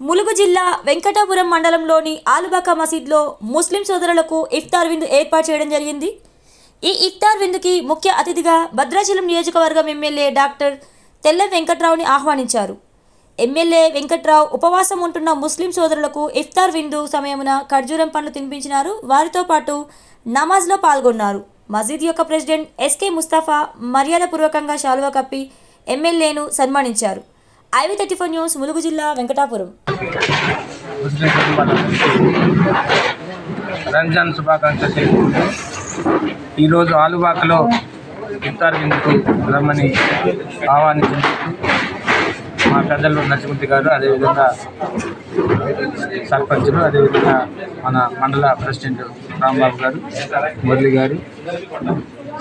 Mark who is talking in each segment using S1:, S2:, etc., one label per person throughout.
S1: ములుగు జిల్లా వెంకటాపురం మండలంలోని ఆలుబాక మసీద్లో ముస్లిం సోదరులకు ఇఫ్తార్ విందు ఏర్పాటు చేయడం జరిగింది. ఈ ఇఫ్తార్ విందుకి ముఖ్య అతిథిగా భద్రాచలం నియోజకవర్గం ఎమ్మెల్యే డాక్టర్ తెల్ల వెంకట్రావుని ఆహ్వానించారు. ఎమ్మెల్యే వెంకట్రావు ఉపవాసం ఉంటున్న ముస్లిం సోదరులకు ఇఫ్తార్ విందు సమయమున ఖర్జూరం పండ్లు తినిపించినారు. వారితో పాటు నమాజ్లో పాల్గొన్నారు. మసీద్ యొక్క ప్రెసిడెంట్ ఎస్కే ముస్తాఫా మర్యాదపూర్వకంగా శాలువా కప్పి ఎమ్మెల్యేను సన్మానించారు. IV thirty four news Mulugu జిల్లా వెంకటాపురం.
S2: రంజాన్ శుభాకాంక్షలు ఈరోజు ఆలుబాకలో ఇఫ్తార్ విందుకు రమ్మని ఆహ్వానించినందుకు మా పెద్దలు నరసింహతి గారు అదేవిధంగా సర్పంచులు అదేవిధంగా మన మండల ప్రెసిడెంట్ రాంబాబు గారు మురళి గారు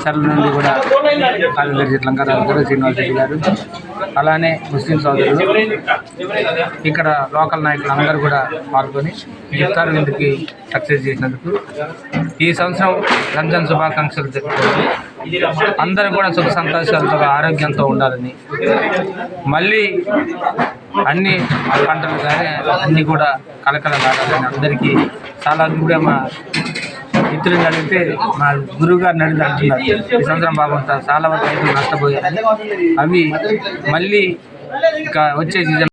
S2: సర్ల నుండి కూడా కార్యదర్శి లంకారావు గారు శ్రీనివాస్ రెడ్డి గారు అలానే ముస్లిం సోదరులు ఇక్కడ లోకల్ నాయకులు అందరూ కూడా పాల్గొని ఇఫ్తార్ విందుకి సక్సెస్ చేసినందుకు ఈ సంవత్సరం రంజాన్ శుభాకాంక్షలు తెలుపుకుంటూ అందరూ కూడా సుఖ సంతోషాలతో ఆరోగ్యంతో ఉండాలని మళ్ళీ అన్ని పంటలు కానీ అన్నీ కూడా కలకలలాడాలని అందరికీ చాలా కూడా మా మిత్రులు అడిగితే మా గురువు గారిని అడిగి అంటున్నారు. ఈ సంవత్సరం బాగుంటారు చాలా వరకు రైతులు నష్టపోయారు అవి మళ్ళీ ఇంకా వచ్చే సీజన్